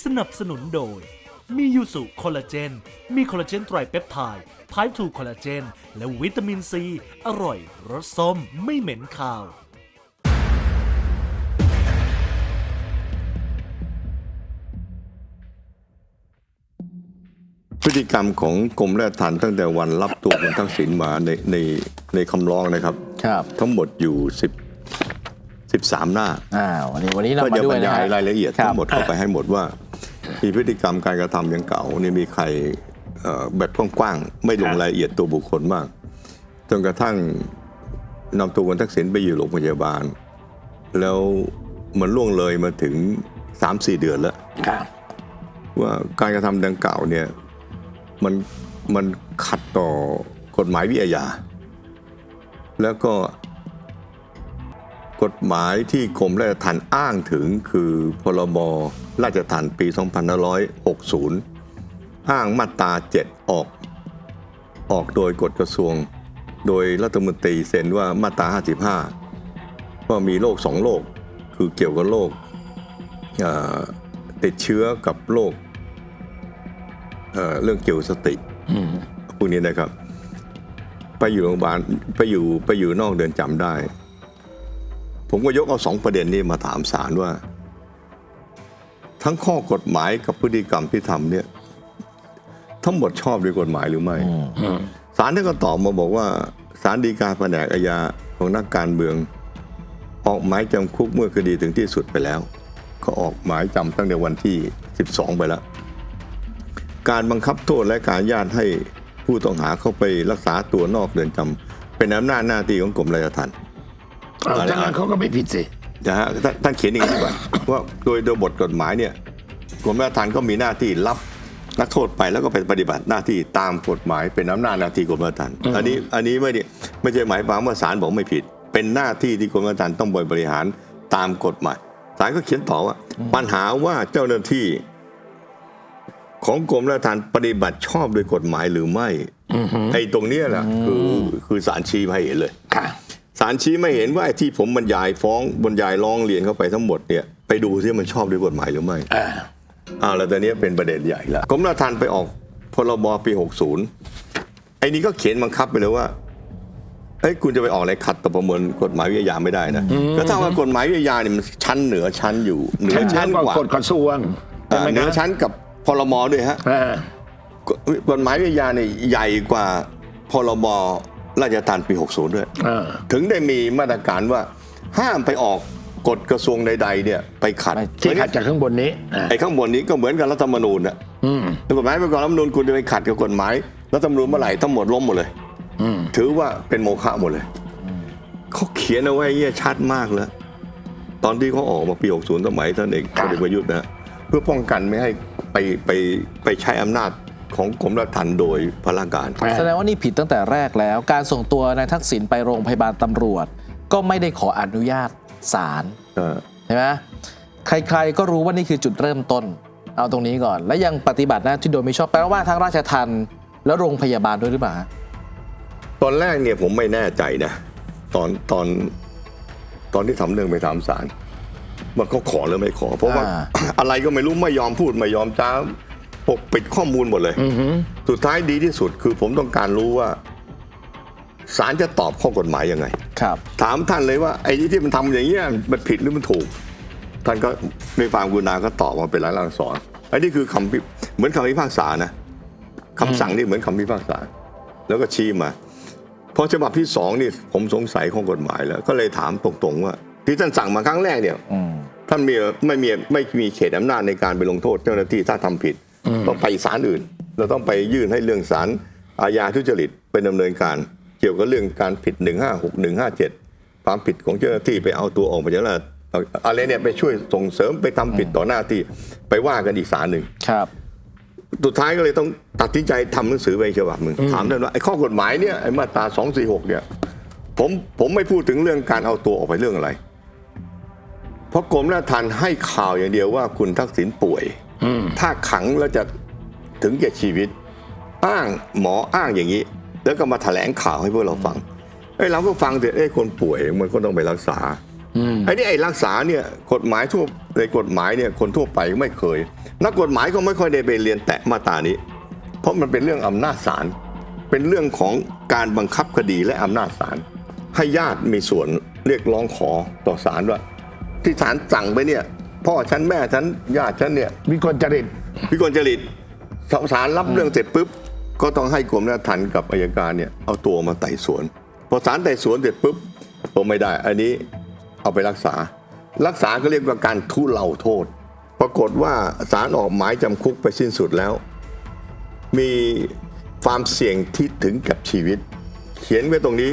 สนับสนุนโดย มียูสุคอลลาเจน มีคอลลาเจนไตรเปปไทด์ไพทูคอลลาเจน และวิตามินซี อร่อย รสส้มไม่เหม็นคาว พฤติกรรมของกรมแร่ทันตั้งแต่วันรับตัวคุณทักษิณมาในในในคำร้องนะครับ ครับ ทั้งหมดอยู่ 10 13 หน้า อ้าววันนี้วันนี้เราก็มาจะด้บวรยรนะยายฮะ รายละเอียดครับทั้งหมดเข้าไปให้หมดว่า มีพฤติกรรมการกระทำอย่างเก่านี่มีใครเอ่อแบบกว้างๆไม่ลงรายละเอียดตัวบุคคลมากจนกระทั่งนำตัวคุณทักษิณไปอยู่โรงพยาบาล แล้วมันล่วงเลยมาถึง3-4เดือนแล้วครับว่าการกระทำดังกล่าวเนี่ยมันมันขัดต่อกฎหมายวิทยา แล้วก็ กฎหมายที่กรมราชทัณฑ์อ้างถึงคือพรบราชทัณฑ์ปี 2560 อ้างมาตรา 7 ออก ออกโดยกฎกระทรวง โดยรัฐมนตรีเซ็นว่ามาตรา 55ว่ามีโรคสองโรคคือเกี่ยวกับโรคเอ่อติดเชื้อกับโรคเอ่อเรื่องเกี่ยวกับสติอืมพวกนี้นะครับ ไปอยู่โรงพยาบาลไปอยู่ไปอยู่นอกเดือนจำได้ ผมก็ยกเอาสองประเด็นนี้มาถามศาลว่า ทั้งข้อกฎหมายกับพฤติกรรมที่ทำเนี่ย ทั้งหมดชอบด้วยกฎหมายหรือไม่ศาลท่านก็ตอบมาบอกว่าศาลฎีกาแผนกอาญาของนักการเมือง ออกหมายจำคุกเมื่อคดีถึงที่สุดไปแล้วเขาออกหมายจำตั้งแต่วันที่ 12 ไปแล้ว การบังคับโทษและการญาตให้ผู้ต้องหาเข้าไปรักษาตัวนอกเรือนจำเป็นอำนาจหน้าที่ของกรมราชทัณฑ์ เอาถ้างั้นเขาก็ไม่ผิดสิ นะฮะท่านท่านเขียนอย่างนี้ดีกว่า ว่าโดยโดยบทกฎหมายเนี่ยกรมราชทัณฑ์ก็มีหน้าที่รับนักโทษไปแล้วก็ไปปฏิบัติหน้าที่ตามกฎหมายเป็นอำนาจหน้าที่กรมราชทัณฑ์อันนี้อันนี้ไม่ได้ไม่ใช่หมายความว่าศาลบอกไม่ผิด เป็นหน้าที่ที่กรมราชทัณฑ์ต้องบริหารตามกฎหมายศาลก็เขียนต่อว่า ปัญหาว่าเจ้าหน้าที่ ของกรมราชทัณฑ์ปฏิบัติชอบโดยกฎหมายหรือไม่ไอ้ตรงเนี้ยแหละคือคือศาลชี้มาให้เห็นเลย ค่ะ ศาลชี้ไม่เห็นว่าไอ้ที่ผมบรรยายฟ้องบรรยายร้องเรียนเข้าไปทั้งหมดเนี่ยไปดูซิมันชอบด้วยกฎหมายหรือไม่อ่าอ้าวแล้วตอนนี้เป็นประเด็นใหญ่แล้วกรมราชทัณฑ์ไปออกพรบปี 60 ไอ้นี่ก็เขียนบังคับไปเลยว่าเอ้ยคุณจะไปออกอะไรขัดต่อประมวลกฎหมายวิทยาไม่ได้นะก็ถ้าว่ากฎหมายวิทยาเนี่ยมันชั้นเหนือชั้นอยู่เหนือชั้นชั้นกกว่าว่ากฎกระทรวงอ่าใช่ไหมเหนือครับชั้นกับพรมด้วยฮะอ่ากฎกฎหมายวิทยาเนี่ยใหญ่กว่าพรบ ราชทัณฑ์ปี 60 ด้วย อ่า ถึงได้มีมาตรการว่าห้ามไปออกกฎกระทรวงใด ๆ เนี่ยไปขัดที่ขัดจากข้างบนนี้อ่าไอ้ข้างบนนี้ก็เหมือนกับรัฐธรรมนูญน่ะอืมกฎหมายประกอบรัฐธรรมนูญคุณจะไปขัดกับกฎหมายรัฐธรรมนูญเมื่อไหร่ทั้งหมดล้มหมดเลย อืมถือว่าเป็นโมฆะหมดเลยเขาเขียนเอาไว้เหี้ยชัดมากแล้วตอนที่เขาออกมาปี 60 สมัยท่านเอกพลเอกประยุทธ์นะเพื่อป้องกันไม่ให้ไปไปไปใช้อำนาจ ของกรมราชทัณฑ์โดยพลการ แสดงว่านี่ผิดตั้งแต่แรกแล้ว การส่งตัวนายทักษิณไปโรงพยาบาลตำรวจ ก็ไม่ได้ขออนุญาตศาลเออใช่ไหมใครๆก็รู้ว่านี่คือจุดเริ่มต้น เอาตรงนี้ก่อน และยังปฏิบัติหน้าที่โดยไม่ชอบแปลว่าทั้งราชทันและโรงพยาบาลด้วยหรือเปล่าฮะตอนแรกเนี่ยผมไม่แน่ใจนะตอนตอนตอนที่ทำเรื่องไปถามศาลว่าเขาขอหรือไม่ขอ เพราะว่าอะไรก็ไม่รู้ไม่ยอมพูดไม่ยอมจ้า ปกปิดข้อมูลหมดเลยอือหือสุดท้ายดีที่สุดคือผมต้องการรู้ว่าศาลจะตอบข้อกฎหมายยังไง ครับ ถามท่านเลยว่าไอ้ที่มันทำอย่างเงี้ยมันผิดหรือมันถูก ท่านก็ในความกรุณาก็ตอบมาเป็นรายลักษณ์อักษรอันนี้คือคำพิเหมือนคำพิพากษานะคำสั่งนี่เหมือนคำพิพากษา แล้วก็ชี้มาพอฉบับที่สองนี่ผมสงสัยข้อกฎหมายแล้ว ก็เลยถามตรงๆว่า ที่ท่านสั่งมาครั้งแรกเนี่ยอืมท่านมีไม่มีไม่มีเขตอำนาจในการไปลงโทษเจ้าหน้าที่ถ้าทำผิด ต้องไปศาลอื่น เราต้องไปยื่นให้เรื่องศาลอาญาทุจริตเป็นดำเนินการ เกี่ยวกับเรื่องการผิด 156 157 ความผิดของเจ้าหน้าที่ไปเอาตัวออกมาจากราชอะไรเนี่ยไปช่วยส่งเสริมไปทำผิดต่อหน้าที่ไปว่ากันอีกศาลหนึ่งครับสุดท้ายก็เลยต้องตัดสินใจทำหนังสือไปฉบับหนึ่งถามท่านว่าไอ้ข้อกฎหมายเนี่ยไอ้มาตรา246 เนี่ย ผมผมไม่พูดถึงเรื่องการเอาตัวออกไปเรื่องอะไร เพราะกรมราชทัณฑ์ให้ข่าวอย่างเดียวว่าคุณทักษิณป่วยอืม ถ้าขังแล้วจะถึงแก่ชีวิต อ้างหมออ้างอย่างนี้ แล้วก็มาแถลงข่าวให้พวกเราฟังไอ้ยเราก็ฟังเถอะไอ้ยคนป่วยมันก็ต้องไปรักษาไอ้นี่ไอ้รักษาเนี่ยกฎหมายทั่วในกฎหมายเนี่ยคนทั่วไปไม่เคย นักกฎหมายก็ไม่ค่อยได้ไปเรียนแตะมาตรานี้ เพราะมันเป็นเรื่องอำนาจศาลเป็นเรื่องของการบังคับคดีและอำนาจศาลให้ญาติมีส่วนเรียกร้องขอต่อศาลว่าที่ศาลสั่งไปเนี่ย พ่อฉันแม่ฉันญาติฉันเนี่ยวิกลจริตพิกลจริตศาลรับเรื่องเสร็จปุ๊บ ก็ต้องให้กรมราชทัณฑ์กับอายการเนี่ยเอาตัวมาไต่สวน พอศาลไต่สวนเสร็จปุ๊บตัวไม่ได้ อันนี้เอาไปรักษา รักษาก็เรียกว่าการทุเลาโทษ ปรากฏว่าศาลออกหมายจำคุกไปสิ้นสุดแล้ว มีความเสี่ยงที่ถึงกับชีวิต เขียนไว้ตรงนี้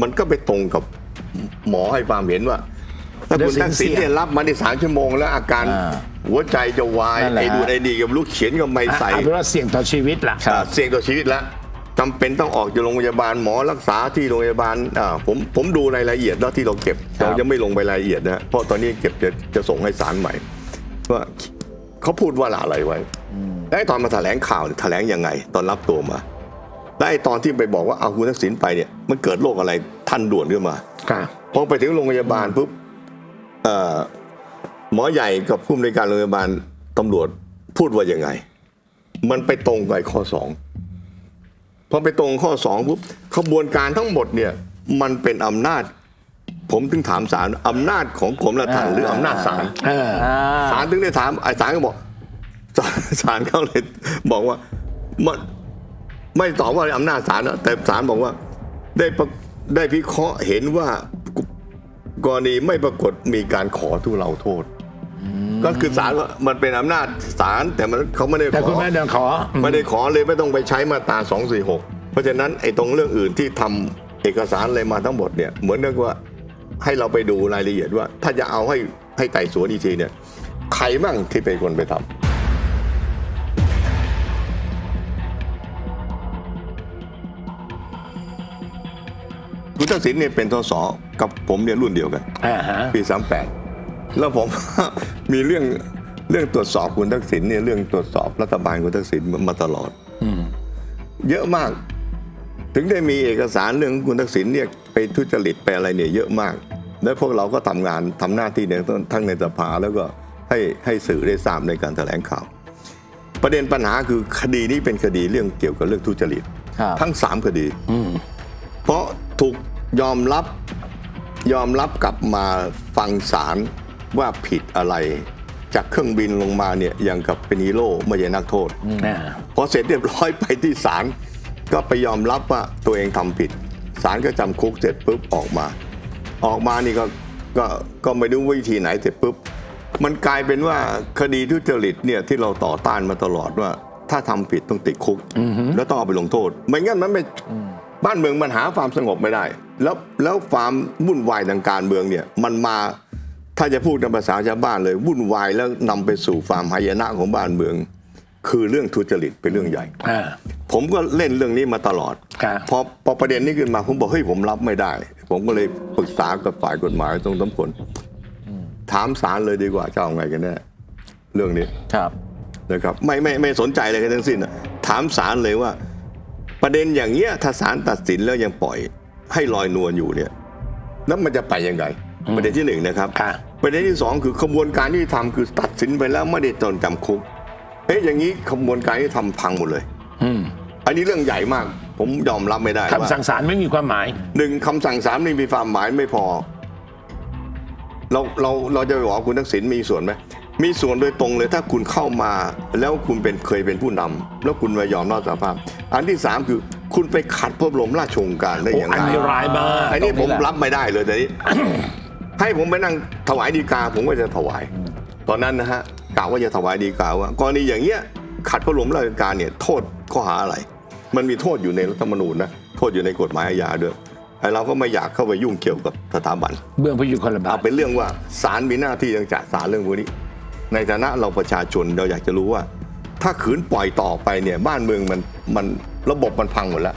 มันก็ไปตรงกับหมอให้ความเห็นว่า ถ้าคุณทักษิณเนี่ยรับมาในสามชั่วโมงแล้วอาการอ่าหัวใจจะวายนั่นแหละไอ้ดูดไอ้ดีกับลูกเขียนก็ไม่ใส่เอาเป็นว่าเสี่ยงต่อชีวิตล่ะครับอ่าเสี่ยงต่อชีวิตแล้วจำเป็นต้องออกจากโรงพยาบาลหมอรักษาที่โรงพยาบาลอ่าผมผมดูรายละเอียดแล้วที่เราเก็บครับเราจะไม่ลงไปรายละเอียดนะฮะเพราะตอนนี้เก็บจะจะส่งให้ศาลใหม่ว่าเขาพูดว่าอะไรไว้แล้วไอ้ตอนมาแถลงข่าวเนี่ยแถลงยังไง ตอนรับตัวมาแล้วไอ้ตอนที่ไปบอกว่าเอาคุณทักษิณไปเนี่ยมันเกิดโรคอะไรท่านด่วนขึ้นมาค่ะพอไปถึงโรงพยาบาลปุ๊บเอ่อ หมอใหญ่กับผู้อำนวยการโรงพยาบาลตำรวจพูดว่ายังไง มันไปตรงกับไอ้ข้อสองพอไปตรงข้อสองปุ๊บขบวนการทั้งหมดเนี่ยมันเป็นอำนาจ ผมถึงถามศาลอำนาจของกรมราชทัณฑ์หรืออำนาจศาลเอออ่าศาลถึงได้ถามไอ้ศาลก็บอกศาลศาลเขาเลยบอกว่ามันไม่ตอบว่าอำนาจศาลนะแต่ศาลบอกว่าได้ประได้พิเคราะห์เห็นว่า กรณีไม่ปรากฏมีการขอทุเลาโทษ ก็คือศาลว่ามันเป็นอำนาจศาลแต่มันเขาไม่ได้แต่ขคุณอแม่เดินขอ ไม่ได้ขอเลยไม่ต้องไปใช้มาตรา246 เพราะฉะนั้นไอ้ตรงเรื่องอื่นที่ทำเอกสารอะไรมาทั้งหมดเนี่ยเหมือนกับว่าให้เราไปดูรายละเอียดว่า ถ้าจะเอาให้ให้ไต่สวนอีกทีเนี่ยใครบ้างที่เป็นคนไปทำคุณทักษิณเนี่ยเป็นทศ กับผมเนี่ยรุ่นเดียวกันอ่าฮะปี38แล้วผม มีเรื่องเรื่องตรวจสอบคุณทักษิณเนี่ยเรื่องตรวจสอบรัฐบาลคุณทักษิณมาตลอดเยอะมาก ถึงได้มีเอกสารเรื่องคุณทักษิณเนี่ยไปทุจริตไปอะไรเนี่ยเยอะมาก แล้วพวกเราก็ทำงานทำหน้าที่เนี่ยทั้งในสภาแล้วก็ให้ให้สื่อได้ทราบในการแถลงข่าว ประเด็นปัญหาคือคดีนี้เป็นคดีเรื่องเกี่ยวกับเรื่องทุจริตครับทั้งสามคดีเพราะถูกยอมรับ ยอมรับกลับมาฟังศาลว่าผิดอะไร จากเครื่องบินลงมาเนี่ยอย่างกับเป็นฮีโร่ไม่ใช่นักโทษอ่าพอเสร็จเรียบร้อยไปที่ศาลก็ไปยอมรับว่าตัวเองทำผิดศาลก็จำคุกเสร็จปุ๊บออกมา ออกมานี่ก็ก็ก็ไม่รู้วิธีไหนเสร็จปุ๊บ มันกลายเป็นว่าคดีทุจริตเนี่ยที่เราต่อต้านมาตลอดว่า ถ้าทำผิดต้องติดคุก แล้วต้องเอาไปลงโทษ ไม่งั้นมันไม่บ้านเมืองมันหาความสงบไม่ได้ แล้วแล้วความวุ่นวายทางการเมืองเนี่ยมันมาถ้าจะพูดในภาษาชาวบ้านเลยวุ่นวายแล้วนำไปสู่ความหายนะของบ้านเมือง คือเรื่องทุจริตเป็นเรื่องใหญ่อ่าผมก็เล่นเรื่องนี้มาตลอดครับพอพอประเด็นนี้ขึ้นมาผมบอกเฮ้ยผมรับไม่ได้ ผมก็เลยปรึกษากับฝ่ายกฎหมายตรงสมผลถามศาลเลยดีกว่าจะเอาไงกันแน่เรื่องนี้ครับนะครับไม่ไม่ไม่สนใจอะไรกันทั้งสิ้นอะถามศาลเลยว่า ประเด็นอย่างเงี้ยถ้าศาลตัดสินแล้วยังปล่อย ให้ลอยนวลอยู่เนี่ยแล้วมันจะไปยังไงประเด็นที่หนึ่งนะครับค่ะประเด็นที่สองคือขบวนการที่ทำคือตัดสินไปแล้วไม่ได้โดนจำคุกเอ๊ะอย่างนี้ขบวนการที่ทำพังหมดเลยอืมอันนี้เรื่องใหญ่มาก ผมยอมรับไม่ได้ว่าคำสั่งศาลไม่มีความหมายหนึ่งคำสั่งศาลไม่มีความหมายไม่พอ เราเราเราจะไปบอกว่าคุณทักษิณมีส่วนไหมมีส่วนโดยตรงเลยถ้าคุณเข้ามา แล้วคุณเป็นเคยเป็นผู้นำแล้วคุณมายอมรับสารภาพ อันที่สามคือ คุณไปขัดพระบรมราชโองการได้โอ้อย่างอันไรนี้ร้ายมากอันนี้ตรงนี้ผมแหละรับไม่ได้เลยแต่นี้ให้ผมไปนั่งถวายดีกา ผมก็จะถวาย ตอนนั้นนะฮะกล่าวว่าจะถวายดีกาว่ากรณีอย่างเงี้ยขัดพระบรมราชโองการเนี่ยโทษข้อหาอะไร มันมีโทษอยู่ในรัฐธรรมนูญนะโทษอยู่ในกฎหมายอาญาด้วยไอ้เราก็ไม่อยากเข้าไปยุ่งเกี่ยวกับสถาบันเบื้องพยุคลบาเอาทเป็นเรื่องว่าศาลมีหน้าที่ยังจัดสารเรื่องพวกนี้ ในฐานะเราประชาชนเราอยากจะรู้ว่า ถ้าขืนปล่อยต่อไปเนี่ยบ้านเมืองมันมัน ระบบมันพังหมดแล้ว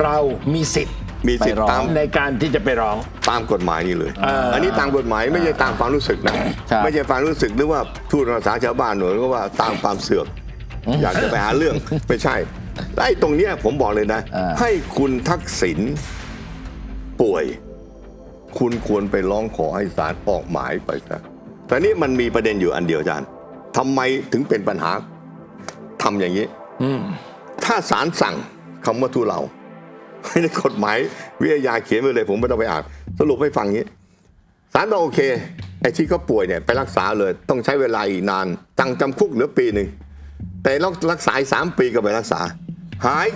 เรามีสิทธิ์มีสิทธิ์ไปร้องตามในการที่จะไปร้อง ตามกฎหมายนี่เลยอ่าอันนี้ตามกฎหมายไม่ใช่ตามความรู้สึกนะครับไม่ใช่ความรู้สึกหรือว่าทูตภาษาชาวบ้านหน่อยก็ว่าตามความเสือก อยากจะไปหาเรื่องไม่ใช่ไอ้ตรงเนี้ยผมบอกเลยนะอ่าให้คุณทักษิณป่วย คุณควรไปร้องขอให้ศาลออกหมายไปซะแต่นี่มันมีประเด็นอยู่อันเดียวอาจารย์ทำไมถึงเป็นปัญหาทำอย่างนี้อืม ถ้าศาลสั่งคำว่าทุเราในกฎหมายวิทยาเขียนไว้เลย ผมไม่ต้องไปอ่านสรุปให้ฟังงี้ศาลบอกโอเคไอ้ที่เขาป่วยเนี่ยไปรักษาเลย ต้องใช้เวลาอีกนานตั้งจำคุกเหลือปีหนึ่งแต่รักษาอีกสามปีก็ไปรักษา หาย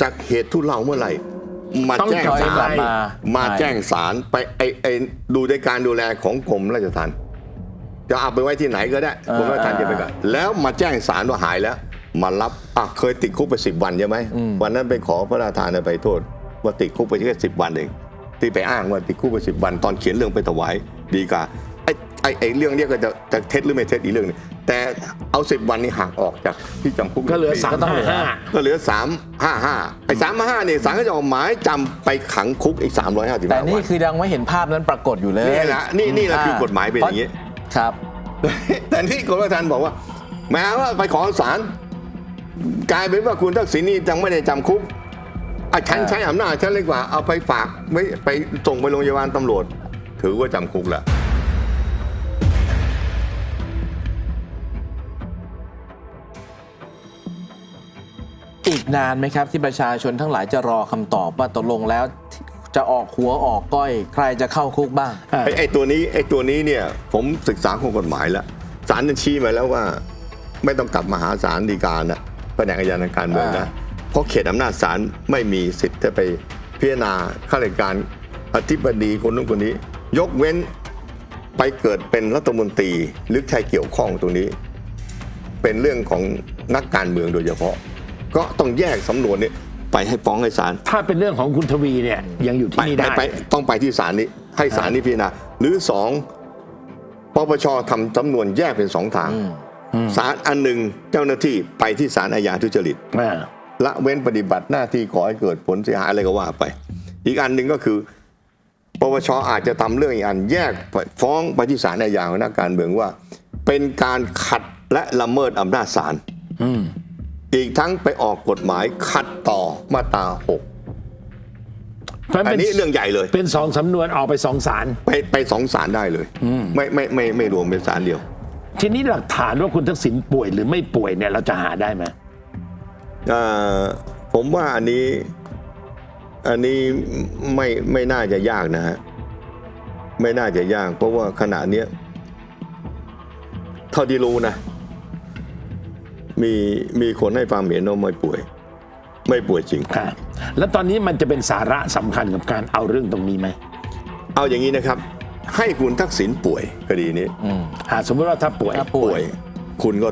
จากเหตุทุเลาเมื่อไหร่มาต้องแจ้งจอยศากลัลบมามาใช่แจ้งศาลไปไอ้ไอ้ดูในการดูแลของกรมราชทัณฑ์จะเอาไปไว้ที่ไหนก็ได้กรมราชทัณฑ์จะไปก่อนแล้วมาแจ้งศาลว่าหายแล้ว มารับอะเคยติดคุกไปสิบวันใช่ไหมวันนั้นไปขอพระราชทานไปโทษ ว่าติดคุกไปแค่สิบวันเองที่ไปอ้างว่าติดคุกไปสิบวันตอนเขียนเรื่องไปถวายดีกาไอ้ไอ้ไอ้เรื่องเนี้ยก็จะจะเท็จหรือไม่เท็จอีกเรื่องหนึงแต่เอาสิบวันนี้หักออกจากที่จำคุกก็เหลือสามก็ต้องห้าเหลือห้าก็เหลือสามห้าห้าไอ้สามห้าเนี่ยศาลก็จะออกหมายจำไปขังคุกอีกสามร้อยห้าสิบแต่ห้านี่วันคือยังไม่เห็นภาพนั้นปรากฏอยู่เลยนี่แหละนี่นี่แหละคือกฎหมายเป็นอย่างนี้ ครับ แต่ที่กรมราชทัณฑ์บอกว่า แม้ว่าไปขอศาล กลายเป็นว่าคุณทักษิณนี่ยังไม่ได้จำคุกอะฉันอ่าใช้อำนาจฉันเลยกว่า เอาไปฝากไว้ไปส่งไปโรงพยาบาลตำรวจ ถือว่าจำคุกแล้วอีกนานไหมครับ ที่ประชาชนทั้งหลายจะรอคำตอบว่าตกลงแล้วจะออกหัวออกก้อย ใครจะเข้าคุกบ้าง ไอ้ไอ้ตัวนี้ไอ้ตัวนี้เนี่ย ผมศึกษาข้อกฎหมายแล้วศาลจะชี้มาแล้วว่า ไม่ต้องกลับมาหาศาลฎีกานะ แผนกอาญาทางการเมืองนะ เพราะเขตอำนาจศาลไม่มีสิทธิ์จะไปพิจารณาข้าราชการอธิบดีคนนู้นคนนี้ ยกเว้นไปเกิดเป็นรัฐมนตรีหรือใครเกี่ยวข้องตรงนี้ เป็นเรื่องของนักการเมืองโดยเฉพาะ ก็ต้องแยกสำนวนนี้ไปให้ฟ้องให้ศาลถ้าเป็นเรื่องของคุณทวีเนี่ยยังอยู่ที่นี่ได้ไปต้องไปที่ศาลนี้ให้ศาลนี้พิจารณาหรือสองปปชทำสำนวนแยกเป็นสองทาง ศาลอันหนึ่งเจ้าหน้าที่ไปที่ศาลอาญาทุจริตอ่าละเว้นปฏิบัติหน้าที่ขอให้เกิดผลเสียหายอะไรก็ว่าไป อีกอันหนึ่งก็คือปปชอาจจะทำเรื่องอีกอันแยกไปฟ้องไปที่ศาลอาญาของนักการเมืองว่า เป็นการขัดและละเมิดอำนาจศาลอืมอีกทั้งไปออกกฎหมายขัดต่อมาตราหกเพราะฉะอันั้นนนี้เป็นเรื่องใหญ่เลย เป็นสองสำนวนออกไปสองสารไปไปสองศาลได้เลย ไม่ไม่ไม่ไม่รวมเป็นศาลเดียว ทีนี้หลักฐานว่าคุณทักษิณป่วยหรือไม่ป่วยเนี่ยเราจะหาได้ไหมเอ่อผมว่าอันนี้ อันนี้ไม่ไม่น่าจะยากนะฮะไม่น่าจะยาก เพราะว่าขณะเนี้ยเท่าที่รู้นะ มีมีคนให้ความเห็นว่าไม่ป่วย ไม่ป่วยจริงอ่าแล้วตอนนี้มันจะเป็นสาระสำคัญกับการเอาเรื่องตรงนี้ไหม เอาอย่างนี้นะครับ ให้คุณทักษิณป่วยคดีนี้อ่าสมมติว่าถ้าป่วยถ้าป่วย คุณก็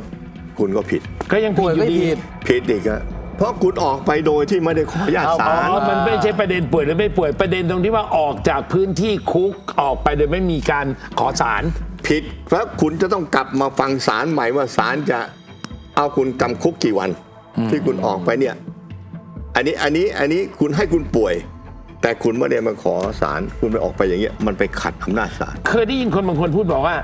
คุณก็ผิด ก็ยังผิป่ดวยอยู่ไม่ดีผิดผิดอีกอะเพราะคุณออกไปโดยที่ไม่ได้ขออนุญาตเอาศาลอ๋อมันไม่ใช่ประเด็นป่วยหรือไม่ป่วยประเด็นตรงที่ว่าออกจากพื้นที่คุกออกไปโดยไม่มีการขอสารผิดแล้วคุณจะต้องกลับมาฟังศาลใหม่ว่าศาลจะเอาคุณจำคุกกี่วัน ที่คุณออกไปเนี่ย อันนี้อันนี้อันนี้คุณให้คุณป่วย แต่คุณไม่ได้มาขอศาลคุณไปออกไปอย่างเงี้ยมันไปขัดอำนาจศาลเคยได้ยินคนบางคนพูดบอกว่า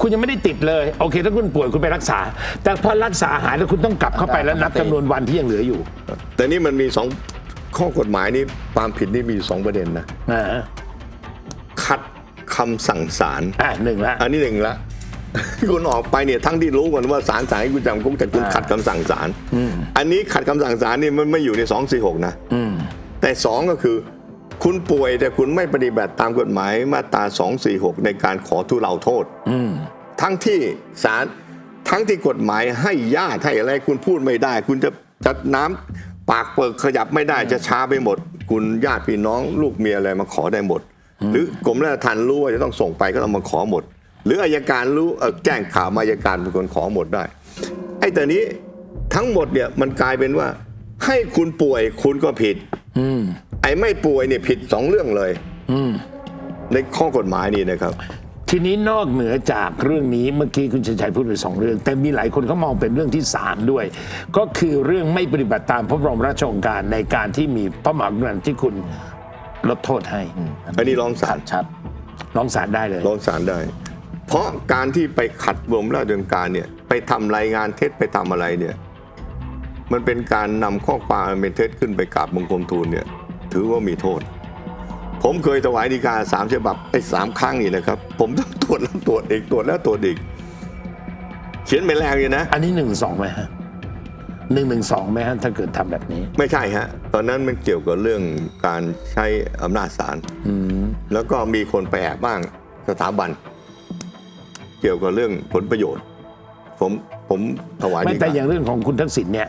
คุณยังไม่ได้ติดเลย โอเค ถ้าคุณป่วยคุณไปรักษา แต่พอรักษาหายแล้วคุณต้องกลับเข้าไปแล้วนับจำนวนวันที่ยังเหลืออยู่แต่นี่มันมีสองข้อกฎหมายนี่ความผิดนี่มีสองประเด็นนะอ่าขัดคำสั่งศาลอ่าหนึ่งละอันนี้หนึ่งละ คุณออกไปเนี่ยทั้งที่รู้ก่อนว่าศาลสั่งให้คุณจำคุกแต่คุณขัดคำสั่งศาลอันนี้ขัดคำสั่งศาลนี่มันไม่อยู่ในสองสี่หกนะ อืม แต่สองก็คือ คุณป่วยแต่คุณไม่ปฏิบัติตามกฎหมายมาตรา 246 ในการขอทุเลาโทษอืมทั้งที่ศาลทั้งที่กฎหมายให้ญาติให้อะไรคุณพูดไม่ได้ คุณจะจะน้ำปากเปิดขยับไม่ได้จะช้าไปหมด คุณญาติพี่น้องลูกเมียอะไรมาขอได้หมด หรือกรมราชทัณฑ์รู้ว่าจะต้องส่งไปก็ต้องมาขอหมด หรืออายการรู้เอ่อแจ้งข่าวมาอายการเป็นคนขอหมดได้ไอ้แต่นี้ทั้งหมดเนี่ยมันกลายเป็นว่า ให้คุณป่วยคุณก็ผิด อืมไอ้ไม่ป่วยเนี่ยผิดสองเรื่องเลย อืมในข้อกฎหมายนี่นะครับ ทีนี้นอกเหนือจากเรื่องนี้เมื่อกี้คุณชัยชัยพูดไปสองเรื่อง แต่มีหลายคนเขามองเป็นเรื่องที่สามด้วย ก็คือเรื่องไม่ปฏิบัติตามพระบรมราชโองการในการที่มีพระมหากรุณาธิคุณลดโทษให้อันนี้ร้องศาล ชัดร้องศาลได้เลย ร้องศาลได้ เพราะการที่ไปขัดบรมราชโองการเนี่ย ไปทำรายงานเท็จไปทำอะไรเนี่ย มันเป็นการนำข้อความอันเป็นเท็จขึ้นไปกราบบังคมทูลเนี่ยถือว่ามีโทษ ผมเคยถวายดีกาสามฉบับไอ้สามครั้งนี่นะครับ ผมต้องตรวจแล้วตรวจอีกตรวจแล้วตรวจอีก เขียนไม่แรงเลยนะ อันนี้หนึ่งสองไหมฮะหนึ่งหนึ่งสองไหมฮะถ้าเกิดทำแบบนี้ ไม่ใช่ฮะ ตอนนั้นมันเกี่ยวกับเรื่องการใช้อำนาจศาลอืมแล้วก็มีคนไปแอบบ้างสถาบัน เกี่ยวกับเรื่องผลประโยชน์ ผมผมถวายไม่ดีแต่กาอย่างเรื่องของคุณทักษิณเนี่ย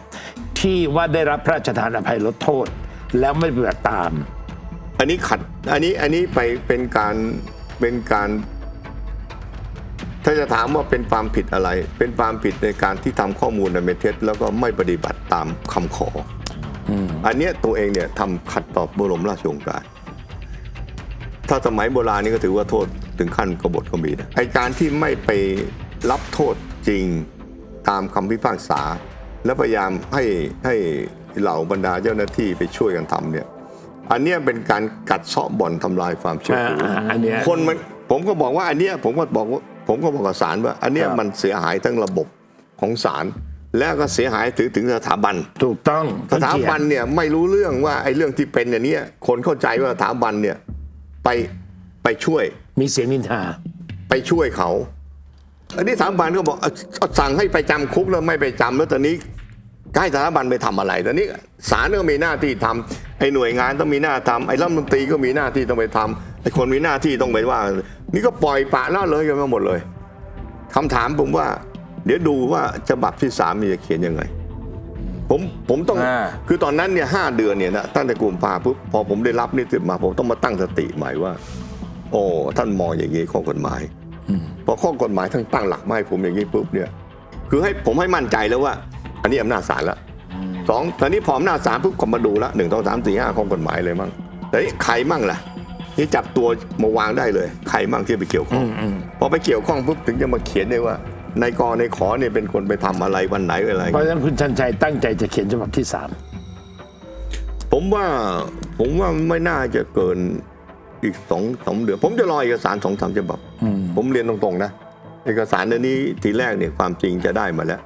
ที่ว่าได้รับพระราชทานอภัยลดโทษ แล้วไม่ปฏิบัติตาม อันนี้ขัดอันนี้อันนี้ไปเป็นการเป็นการ ถ้าจะถามว่าเป็นความผิดอะไร เป็นความผิดในการที่ทำข้อมูลในเมเท็จแล้วก็ไม่ปฏิบัติตามคำขอออันเนี้ยตัวเองเนี่ยทำขัดต่อบรมราชโองการถ้าสมัยโบราณนี่ก็ถือว่าโทษถึงขั้นกบฏก็มีนะไอการที่ไม่ไปรับโทษจริงตามคำพิพากษา และพยายามให้ให้เหล่าบรรดาเจ้าหน้าที่ไปช่วยกันทำเนี่ย อันเนี้ยเป็นการกัดเซาะบ่อนทำลายความเชื่อถืออ่าอันเนี้ยคนมันผมก็บอกว่าอันเนี้ยผมก็บอกว่าผมก็บอกกับศาลว่า อันเนี้ยครับมันเสียหายทั้งระบบของศาลแล้วก็เสียหายถึงถึงสถาบัน ถูกต้องสถาบันเนี่ยไม่รู้เรื่องว่าไอ้เรื่องที่เป็นอย่างเนี้ยคนเข้าใจว่าสถาบันเนี่ยไปไปช่วย มีเสียงนินทา ไปช่วยเขา อันนี้สถาบันก็บอกเอาเอาสั่งให้ไปจำคุกแล้วไม่ไปจำแล้วตอนนี้ให้สถาบันไปทำอะไร ตอนนี้ศาลก็มีหน้าที่ทำไอ้หน่วยงานต้องมีหน้าทำไอ้รัฐมนตรีก็มีหน้าที่ต้องไปทำไอ้คนมีหน้าที่ต้องไปว่า นี่ก็ปล่อยปละละเลยกันมาหมดเลยคำถามผมว่า เดี๋ยวดูว่าฉบับที่สามมีจะเขียนยังไงผมผมต้องอ่าคือตอนนั้นเนี่ยห้าเดือนเนี่ยนะตั้งแต่กุมภาปุ๊บพอผมได้รับนี่ติดมา ผมต้องมาตั้งสติใหม่ว่า โอ้ท่านมองอย่างนี้ข้อกฎหมาย พอข้อกฎหมายทั้งตั้งหลักมาให้ผมอย่างนี้ปุ๊บเนี่ยคือให้ผมให้มั่นใจแล้วว่า อันนี้อำนาจศาลละสองตอนนี้พออำนาจศาลปุ๊บก็มาดูละหนึ่งสองสามสี่ห้าข้อกฎหมายเลยมั่งแต่นี่ใครมั่งล่ะนี่จับตัวมาวางได้เลย ใครมั่งที่ไปเกี่ยวข้องพอไปเกี่ยวข้องปุ๊บถึงจะมาเขียนได้ว่า ในกอในขอเนี่ยเป็นคนไปทำอะไรวันไหนอะไรเพราะฉะนั้นคุณชันชัยตั้งใจจะเขียนฉบับที่สามผมว่าผมว่าไม่น่าจะเกิน อีกสองสองเดือน ผมจะรอเอกสารสองสามฉบับ ผมเรียนตรงๆนะ เอกสารอันนี้ทีแรกเนี่ยความจริงจะได้มาแล้ว